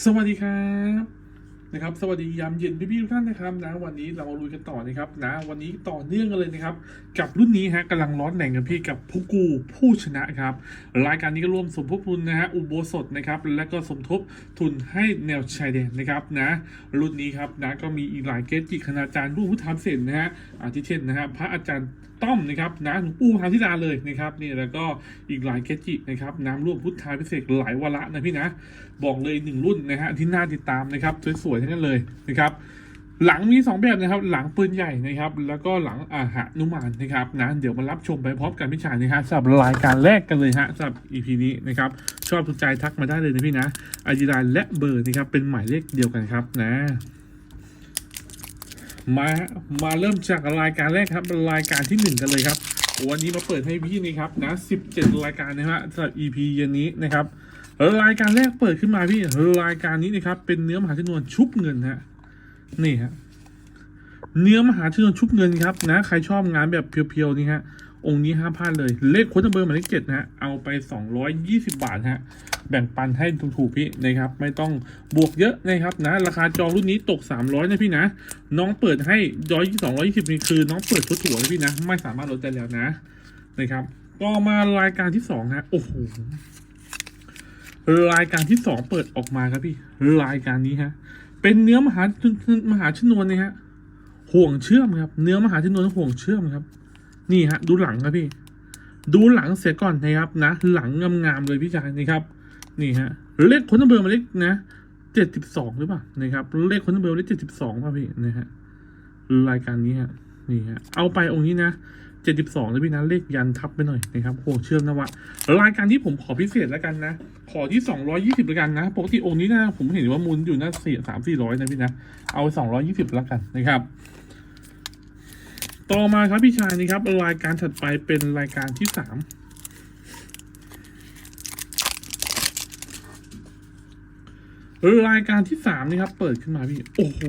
สวัสดีครับนะครับ สวัสดียามเย็นพี่ๆทุกท่านนะครับนะวันนี้เรามาลุยกันต่อนะครับนะวันนี้ต่อเนื่องกันเลยนะครับ กับรุ่นนี้ฮะกำลังร้อนแรงกันพี่กับผู้กูผู้ชนะครับ รายการนี้ก็ร่วมสมทบทุนนะฮะอุโบสถนะครับ และก็สมทบทุนให้แนวชายแดนนะครับนะ รุ่นนี้ครับนะก็มีอีกหลายเกจิคณาจารย์รุ่นพุทธามเสนนะฮะอาทิเช่นนะฮะพระอาจารย์ ต้อมนะครับนะหลวงปู่พาธิดาเลยนะครับนี่แล้วก็อีกหลายเกจินะครับน้ำร่วมพุทธาพิเศษหลายวาระนะพี่นะบอกเลยหนึ่งรุ่นนะฮะที่น่าติดตามนะครับสวยๆทั้งนั้นเลยนะครับหลังมีสองแบบนะครับ หลังปืนใหญ่นะครับ แล้วก็หลังอาหานุมานนะครับนะเดี๋ยวมารับชมไปพร้อมกันพี่ชายนะฮะสำหรับรายการแรกกันเลยฮะสำหรับ EP นี้นะครับ ชอบถูกใจทักมาได้เลยนะพี่นะอาจิรานและเบอร์นะครับเป็นหมายเลขเดียวกันครับนะ มามาเริ่มจากรายการแรกครับรายการที่หนึ่งกันเลยครับ วันนี้มาเปิดให้พี่นี่ครับนะ 17 รายการนะฮะสำหรับ EP เย็นนี้นะครับรายการแรกเปิดขึ้นมาพี่รายการนี้นะครับเป็นเนื้อมหาชนวนชุบเงินฮะนี่ฮะเนื้อมหาชนวนชุบเงินครับนะใครชอบงานแบบเพียวๆนี่ฮะองค์นี้ห้ามพลาดเลยเลขโค้ดเบอร์หมายเลขเจ็ดนะฮะเอาไป 220 บาทฮะ แบ่งปันให้ถูกๆพี่นะครับ ไม่ต้องบวกเยอะนะครับนะ ราคาจองรุ่นนี้ตก 300 นะพี่นะ น้องเปิดให้ร้อยสองร้อยยี่สิบนี่คือ น้องเปิดถั่วๆนะพี่นะ ไม่สามารถลดได้แล้วนะนะครับต่อมารายการที่สองฮะโอ้โหรายการที่สองเปิดออกมาครับพี่ รายการนี้ฮะ เป็นเนื้อมหามหาชนวนเนี่ยฮะห่วงเชื่อมครับ เนื้อมหาชนวนห่วงเชื่อมครับ นี่ฮะ ดูหลังครับพี่ ดูหลังเสียก่อนนะครับนะ หลังงามๆเลยพี่ชายนะครับ นี่ฮะเลขคนเบอร์มาเลขนะเจ็ดสิบสองหรือเปล่านะครับเลขคนเบอร์เลขเจ็ดสิบสองป่ะพี่นะฮะรายการนี้ฮะนี่ฮะเอาไปองค์นี้นะเจ็ดสิบสองเลยพี่นะเลขยันทับไปหน่อยนะครับห่วงเชื่อมนะวะรายการที่ผมขอพิเศษแล้วกันนะ ขอที่สองร้อยี่สิบแล้วกันนะปกติองค์นี้นะผมเห็นว่ามูลอยู่นะสี่สามสี่ร้อยนะพี่นะเอาสองร้อยี่สิบแล้วกันนะครับ ต่อมาครับพี่ชายนี่ครับรายการถัดไปเป็นรายการที่สาม รายการที่สามนี่ครับเปิดขึ้นมาพี่โอ้โห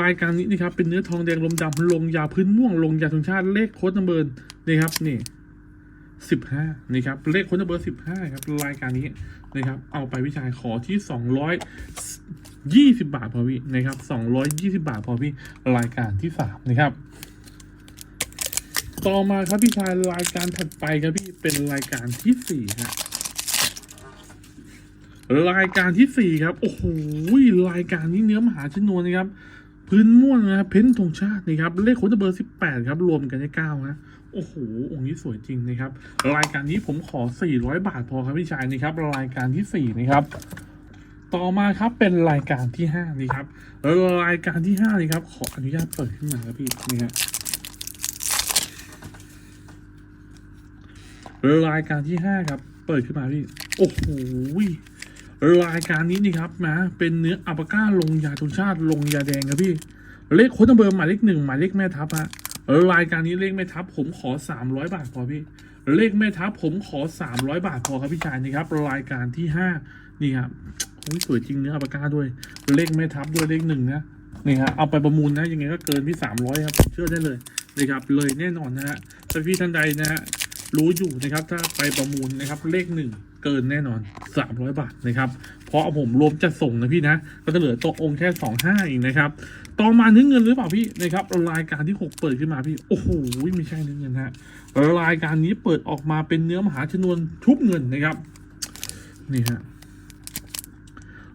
รายการนี้นี่ครับเป็นเนื้อทองแดงลมดำลงยาพื้นม่วงลงยาธงชาติเลขโค้ดนัมเบอร์นี่ครับนี่สิบห้านี่ครับเลขโค้ดนัมเบอร์สิบห้าครับรายการนี้นะครับ เอาไปวิจัยขอที่สองร้อยยี่สิบาทพอพี่นะครับสองร้อยยี่สิบาทพอพี่รายการที่สามนะครับต่อมาครับพี่ชายรายการถัดไปครับพี่เป็นรายการที่สี่ครับ รายการที่สี่ครับ โอ้โหรายการนี้เนื้อมหาชนวนนะครับ พื้นม่วงนะครับเพ้นธงชาตินะครับเลขโค้ดเบอร์สิบแปดครับ รวมกันได้เก้านะโอ้โห องค์นี้สวยจริงนะครับ รายการนี้ผมขอสี่ร้อยบาทพอครับพี่ชายนะครับ รายการที่สี่นะครับ ต่อมาครับเป็นรายการที่ห้านี่ครับรายการที่ห้านี่ครับ ขออนุญาตเปิดขึ้นมาครับพี่นี่ฮะรายการที่ห้าครับ เปิดขึ้นมาพี่ โอ้โห รายการนี้นี่ครับนะเป็นเนื้ออัปก้าลงยาทุนชาติลงยาแดงครับพี่ เลขโค้ดเบอร์หมายเลขหนึ่งหมายเลขแม่ทัพฮะรายการนี้เลขแม่ทัพผมขอสามร้อยบาทพอพี่เลขแม่ทัพผมขอสามร้อยบาทพอครับพี่ชายนะครับ รายการที่ห้านี่ครับโอ้ยสวยจริงเนื้ออัปก้าด้วย เลขแม่ทัพด้วยเลขหนึ่งนะนี่ฮะเอาไปประมูลนะยังไงก็เกินพี่สามร้อยครับผมเชื่อได้เลยนะครับเลยแน่นอนนะฮะถ้าพี่ท่านใดนะฮะ รู้อยู่นะครับ ถ้าไปประมูลนะครับเลขหนึ่งเกินแน่นอนสามร้อยบาทนะครับ เพราะผมรวมจะส่งนะพี่นะ ก็จะเหลือตัวองค์แค่สองห้าเองนะครับ ต่อมาเนื้อเงินหรือเปล่าพี่นะครับรายการที่หกเปิดขึ้นมาพี่ โอ้โหไม่ใช่เนื้อเงินฮะรายการนี้เปิดออกมาเป็นเนื้อมหาชนวนชุบเงินนะครับ นี่ฮะ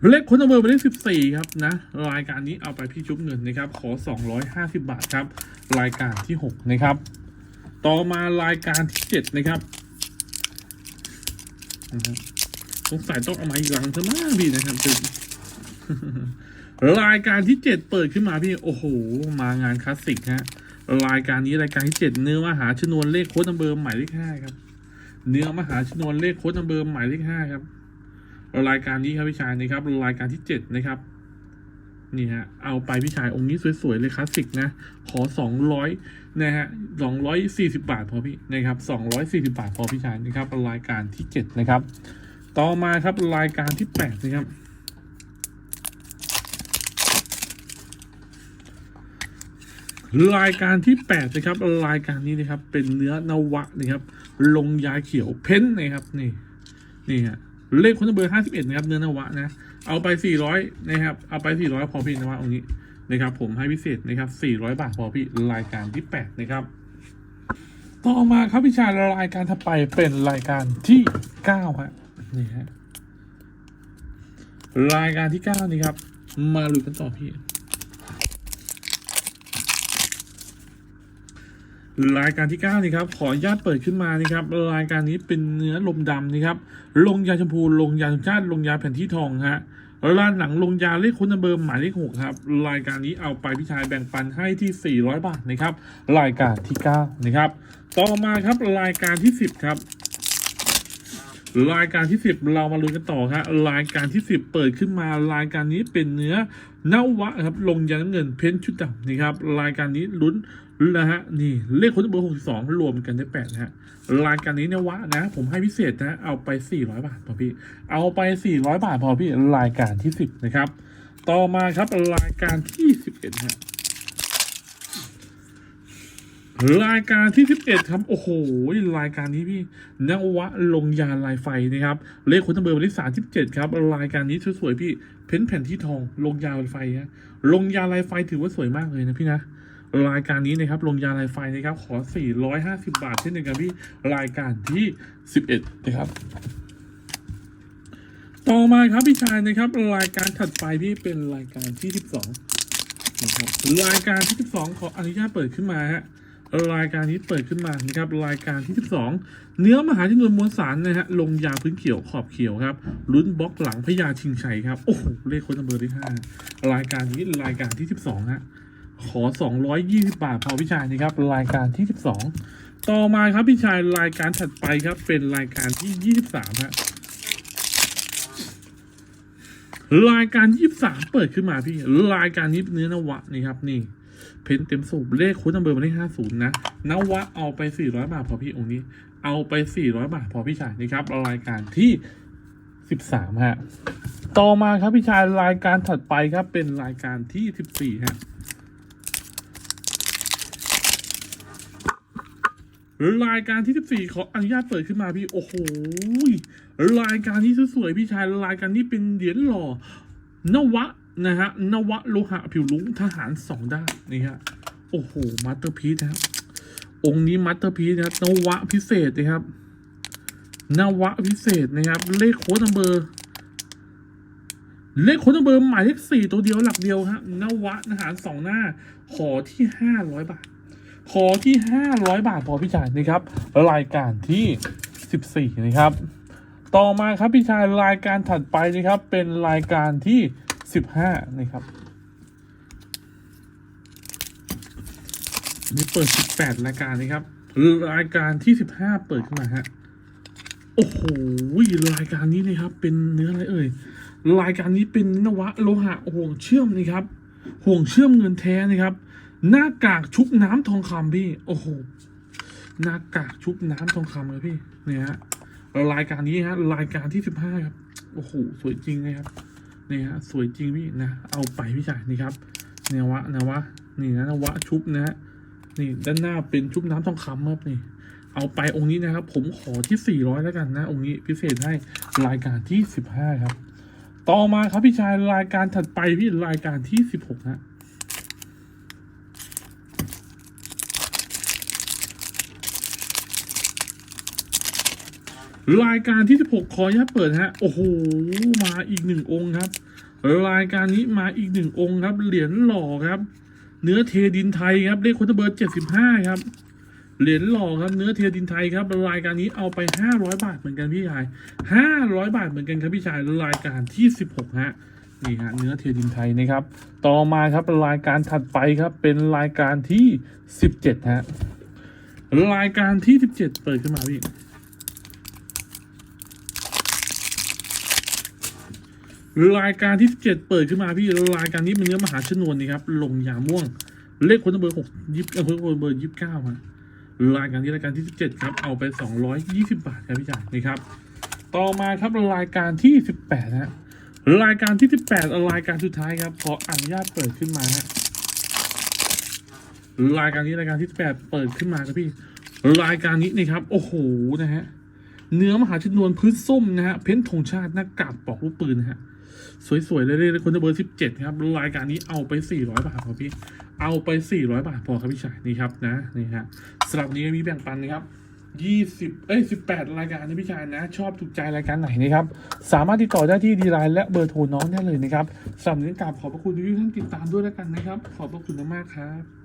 เลขคนเบอร์เป็นเลขสิบสี่ครับนะ รายการนี้เอาไปพี่ชุบเงินนะครับ ขอสองร้อยห้าสิบาทครับ รายการที่หกนะครับ ต่อมารายการที่เจ็ดนะครับสงสัยต้องเอามาอีกหลังซะมากพี่นะครับคือรายการที่เจ็ดเปิดขึ้นมาพี่โอ้โห มางานคลาสสิกฮะรายการนี้รายการที่เจ็ดเนื้อมหาชนวนเลขโค้ดนัมเบอร์หมายเลขห้าครับ เนื้อมหาชนวนเลขโค้ดนัมเบอร์หมายเลขห้าครับ รายการนี้ครับพี่ชายนะครับรายการที่เจ็ดนะครับ นี่ฮะ เอาไปพี่ชายองค์นี้สวยๆเลยคลาสสิกนะ ขอสองร้อยนะฮะสองร้อยสี่สิบาทพอพี่นะครับสองร้อยสี่สิบาทพอพี่ชายนะครับรายการที่เจ็ดนะครับ ต่อมาครับรายการที่แปดนะครับรายการที่แปดนะครับรายการนี้นะครับเป็นเนื้อนวะนะครับ ลงยาเขียวเพ้นนะครับนี่นี่ฮะเลขคนเบอร์ห้าสิบเอ็ดนะครับเนื้อนวะนะ เอาไปสี่ร้อยนะครับ เอาไปสี่ร้อยพอพี่นะวะตรงนี้นะครับ ผมให้พิเศษนะครับสี่ร้อยบาทพอพี่รายการที่แปดนะครับ ต่อมาครับพี่ชายรายการถัดไปเป็นรายการที่เก้าฮะ นี่ฮะ รายการที่เก้านี่ครับ มาลุยกันต่อพี่ รายการที่เก้านี่ครับ ขออนุญาตเปิดขึ้นมานี่ครับ รายการนี้เป็นเนื้อลมดำนี่ครับ ลงยาชมพู ลงยาธรรมชาติ ลงยาแผ่นที่ทองฮะ เวลาหนังลงยาเลขคุณเบอร์หมายเลขหกครับ รายการนี้เอาไปพี่ชายแบ่งปันให้ที่ 400 บาทนะครับ รายการที่เก้านะครับ ต่อมาครับรายการที่สิบครับ รายการที่สิบเรามาลุ้นกันต่อครับรายการที่สิบเปิดขึ้นมารายการนี้เป็นเนื้อนวะครับลงยันน้ำเงินเพ้นชุดดำนี่ครับรายการนี้ลุ้นนะฮะนี่เลขคนเบอร์หกสิบสองรวมกันได้แปดนะฮะรายการนี้นวะนะ ผมให้พิเศษนะเอาไปสี่ร้อยบาทพอพี่ เอาไปสี่ร้อยบาทพอพี่รายการที่สิบนะครับ ต่อมาครับรายการที่สิบเอ็ดฮะ รายการที่ 11 ครับ โอ้โห รายการนี้พี่นวะลงยาลายไฟนะครับ เลขคนตำเบอร์วันที่37 ครับ รายการนี้สวยๆพี่ เพ้นท์แผ่นที่ทอง ลงยาลายไฟฮะลงยาลายไฟถือว่าสวยมากเลยนะพี่นะ รายการนี้นะครับ ลงยาลายไฟนะครับ ขอ 450 บาทเช่นเดียวกันพี่ รายการที่ 11 นะครับ ต่อมาครับพี่ชายนะครับ รายการถัดไปพี่เป็นรายการที่ 12 นะครับ รายการที่ 12 ขออนุญาตเปิดขึ้นมาฮะ รายการนี้เปิดขึ้นมานะครับรายการที่ 12 เนื้อมหาชนวนมวลสารนะฮะลงยาพื้นเขียวขอบเขียวครับลุ้นบล็อกหลังพญาชิงชัยครับโอ้โหเลขคนเบอร์ที่ 5 รายการนี้รายการที่ 12ฮะขอ 220 บาทพอพี่ชายนะครับรายการที่ 12 ต่อมาครับพี่ชายรายการถัดไปครับเป็นรายการที่ 23ฮะรายการยี่สามเปิดขึ้นมาพี่รายการนี้เนื้อนวะนี่ครับนี่ เพนเต็มสูบเลขคูณนัมเบอร์มาเลขห้าศูนย์นะนวะเอาไปสี่ร้อยบาทพอพี่องค์นี้ เอาไปสี่ร้อยบาทพอพี่ชายนี่ครับรายการที่สิบสามฮะต่อมาครับพี่ชายรายการถัดไปครับเป็นรายการที่สิบสี่ฮะรายการที่ 14ขออนุญาตเปิดขึ้นมาพี่โอ้โหรายการนี้สวยๆพี่ชายรายการนี้เป็นเหรียญหล่อนวะ นะฮะนวะโลหะผิวลุ้งทหารสองด้านนี่ฮะโอ้โหมาสเตอร์พีซนะครับองค์นี้มาสเตอร์พีซนะครับนวะพิเศษนะครับนวะพิเศษนะครับ เลขโค้ดนัมเบอร์ เลขโค้ดนัมเบอร์หมายเลขสี่ตัวเดียวหลักเดียวฮะนวะทหารสองหน้า ขอที่ห้าร้อยบาท ขอที่ห้าร้อยบาทพอพี่ชายนะครับ รายการที่สิบสี่นะครับ ต่อมาครับพี่ชายรายการถัดไปนะครับ เป็นรายการที่ สิบห้านะครับนี่เปิดสิบแปดรายการนะครับรายการที่สิบห้าเปิดขึ้นมาฮะโอ้โหรายการนี้นะครับ เป็นเนื้ออะไรเอ่ยรายการนี้เป็นนวะโลหะห่วงเชื่อมนะครับ ห่วงเชื่อมเงินแท้นะครับ หน้ากากชุบน้ำทองคำพี่ โอ้โหหน้ากากชุบน้ำทองคำเลยพี่เนี่ยฮะรายการนี้ฮะรายการที่สิบห้าครับ โอ้โหสวยจริงนะครับ นี่ฮะสวยจริงพี่นะเอาไปพี่ชายนี่ครับเนวะนวะนี่นะนวะชุบนะฮะนี่ด้านหน้าเป็นชุบน้ำทองคำครับนี่ เอาไปองค์นี้นะครับ ผมขอที่สี่ร้อยแล้วกันนะ องค์นี้พิเศษให้รายการที่สิบห้าครับ ต่อมาครับพี่ชายรายการถัดไปพี่รายการที่สิบหกฮะ รายการที่ 16 ขออนุญาตเปิดฮะ โอ้โห มาอีกหนึ่งองค์ครับ รายการนี้มาอีกหนึ่งองค์ครับ เหรียญหล่อครับ เนื้อเทดินไทยครับ เลขคนเบอร์ 75 ครับ เหรียญหล่อครับ เนื้อเทดินไทยครับ รายการนี้เอาไป 500 บาทเหมือนกันพี่ชาย 500 บาทเหมือนกันครับพี่ชาย รายการที่ 16 ฮะ นี่ฮะ เนื้อเทดินไทยนะครับ ต่อมาครับรายการถัดไปครับ เป็นรายการที่ 17 ฮะ รายการที่ 17 เปิดขึ้นมาพี่ รายการที่ 17 เปิดขึ้นมาพี่รายการนี้เป็นเนื้อมหาชนวนนี่ครับลงยาม่วง เลขคนเบอร์หกยิบเออเบอร์เบอร์ยี่สิบเก้าฮะรายการนี้รายการที่ 17 ครับ เอาไป 220 บาทครับพี่จ่ายนี่ครับ ต่อมาครับรายการที่ 18ฮะรายการที่ 18รายการสุดท้ายครับขออนุญาตเปิดขึ้นมาฮะรายการนี้รายการที่ 18 เปิดขึ้นมาครับพี่ รายการนี้นี่ครับ โอ้โหนะฮะเนื้อมหาชนวนพื้นส้มนะฮะเพ้นธงชาติหน้ากากปอกลูกปืนนะฮะ สวยๆเลยเลยคนจะเบอร์สิบเจ็ดครับรายการนี้เอาไปสี่ร้อยบาทพอพี่ เอาไปสี่ร้อยบาทพอครับพี่ชายนี่ครับนะนี่ฮะสำหรับนี้มีแบ่งปันนะครับยี่สิบเอ้ยสิบแปดรายการนะพี่ชายนะ ชอบถูกใจรายการไหนนะครับ สามารถติดต่อได้ที่ดีไลน์และเบอร์โทรน้องได้เลยนะครับสำหรับนนี้กราบขอบพระคุณทุกท่านติดตามด้วยแล้วกันนะครับ ขอบพระคุณมากๆครับ